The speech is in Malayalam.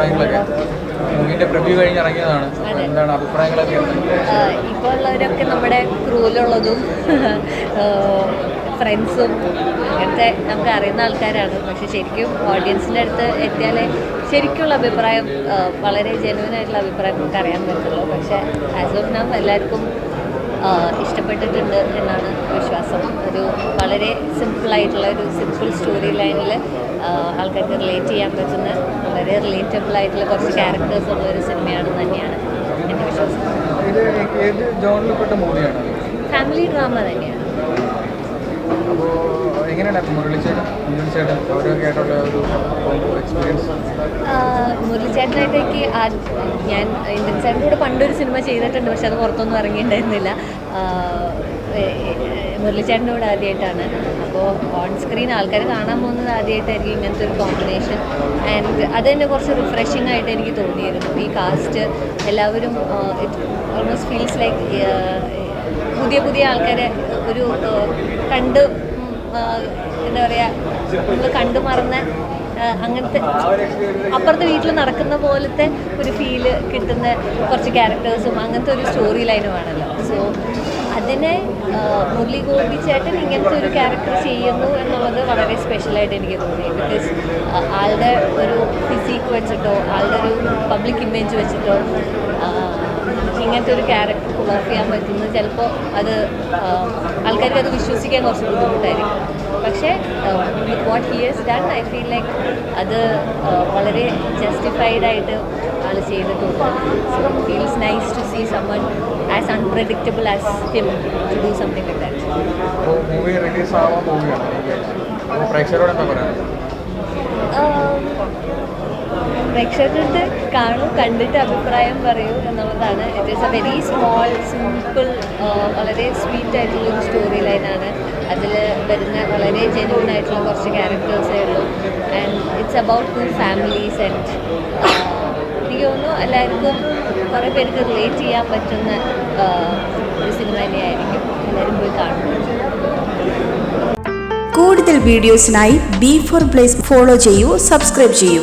അഭിപ്രായങ്ങളൊക്കെ? മൂവിന്റെ പ്രിവ്യൂ കഴിഞ്ഞ് ഇറങ്ങിയതാണ്. എന്താണ് അഭിപ്രായങ്ങളൊക്കെ? ഇപ്പോൾ ഉള്ളവരൊക്കെ നമ്മുടെ ക്രൂലുള്ളതും ഫ്രണ്ട്സും അങ്ങനത്തെ നമുക്ക് അറിയുന്ന ആൾക്കാരാണ്. പക്ഷെ ശരിക്കും ഓഡിയൻസിന്റെ അടുത്ത് എത്തിയാലേ ശരിക്കുള്ള അഭിപ്രായം വളരെ ജെനുവൻ ആയിട്ടുള്ള അഭിപ്രായം നമുക്ക് അറിയാൻ പറ്റുള്ളൂ. പക്ഷെ ആസ് ഓഫ് നാം എല്ലാവർക്കും ഇഷ്ടപ്പെട്ടിട്ടുണ്ട് എന്നാണ് വിശ്വാസം. ഒരു വളരെ സിമ്പിളായിട്ടുള്ള ഒരു സിമ്പിൾ സ്റ്റോറി ലൈനിൽ ആൾക്കാർക്ക് റിലേറ്റ് ചെയ്യാൻ പറ്റുന്ന വളരെ റിലേറ്റബിൾ ആയിട്ടുള്ള കുറച്ച് ക്യാരക്ടേഴ്സ് ഉള്ള ഒരു സിനിമയാണെന്ന് തന്നെയാണ് എന്റെ വിശ്വാസം. ഫാമിലി ഡ്രാമ തന്നെയാണ്. എങ്ങനെയാണ് മുരളിച്ചേട്ടനായിട്ട് എനിക്ക് ഞാൻ ഇന്ത്യൻ ചേട്ടന്റെ കൂടെ പണ്ടൊരു സിനിമ ചെയ്തിട്ടുണ്ട് പക്ഷെ അത് പുറത്തൊന്നും ഇറങ്ങിയിട്ടുണ്ടായിരുന്നില്ല. മുരളിച്ചേട്ടന്റെ കൂടെ ആദ്യമായിട്ടാണ് അപ്പോൾ ഓൺ സ്ക്രീൻ ആൾക്കാർ കാണാൻ പോകുന്നത് ആദ്യമായിട്ടായിരിക്കും ഇങ്ങനത്തെ ഒരു കോമ്പിനേഷൻ ആൻഡ് അത് തന്നെ കുറച്ച് റിഫ്രഷിംഗ് ആയിട്ട് എനിക്ക് തോന്നിയിരുന്നു. ഈ കാസ്റ്റ് എല്ലാവരും ഇറ്റ് ഓൾമോസ്റ്റ് ഫീൽസ് ലൈക്ക് പുതിയ പുതിയ ആൾക്കാരെ ഒരു കണ്ട് എന്താ പറയുക നമ്മൾ കണ്ടു മറന്ന അങ്ങനത്തെ അപ്പുറത്തെ വീട്ടിൽ നടക്കുന്ന പോലത്തെ ഒരു ഫീൽ കിട്ടുന്ന കുറച്ച് ക്യാരക്ടേഴ്സും അങ്ങനത്തെ ഒരു സ്റ്റോറി ലൈനുമാണല്ലോ സോ അതിനെ മുരളി ഗോപി ചേട്ടൻ ഇങ്ങനത്തെ ഒരു ക്യാരക്ടർ ചെയ്യുന്നു എന്നുള്ളത് വളരെ സ്പെഷ്യലായിട്ട് എനിക്ക് തോന്നി. ബിക്കോസ് ആളുടെ ഒരു ഫിസിക്ക് വെച്ചിട്ടോ ആളുടെ ഒരു പബ്ലിക് ഇമേജ് വെച്ചിട്ടോ ഇങ്ങനത്തെ ഒരു ക്യാരക്ടർ വർക്ക് ചെയ്യാൻ പറ്റുന്നത് ചിലപ്പോൾ അത് ആൾക്കാർക്ക് അത് വിശ്വസിക്കാൻ കുറച്ച് ബുദ്ധിമുട്ടായിരിക്കും. പക്ഷേ what here's done I feel like അത് വളരെ ജസ്റ്റിഫൈഡ് ആയിട്ട് ആൾ ചെയ്തിട്ടുണ്ട്. So feels nice to see someone unpredictable as him to do something like that അപ്പോൾ മൂവി റിലീസ് ആവാൻ പോവുകയാണ്. പ്രേക്ഷകരോട് എന്താ പറയുക പ്രേക്ഷകരുടെ കാണൂ കണ്ടിട്ട് അഭിപ്രായം പറയൂ എന്നുള്ളതാണ്. It is a very small simple വളരെ സ്വീറ്റ് ആയിട്ടുള്ള ഒരു സ്റ്റോറി ലൈനാണ് അതിൽ വരുന്ന വളരെ ജെന്യൂൻ ആയിട്ടുള്ള കുറച്ച് ക്യാരക്ടേഴ്സേ ഉള്ളൂ. And it's about two families and എനിക്ക് തോന്നുന്നു എല്ലാവർക്കും കുറേ പേർക്ക് റിലേറ്റ് ചെയ്യാൻ പറ്റുന്ന ഒരു സിനിമ തന്നെയായിരിക്കും. എല്ലാവരും പോയി കാണുന്നത് കൂടുതൽ വീഡിയോസിനായി ബി ഫോർ പ്ലേസ് ഫോളോ ചെയ്യൂ സബ്സ്ക്രൈബ് ചെയ്യൂ.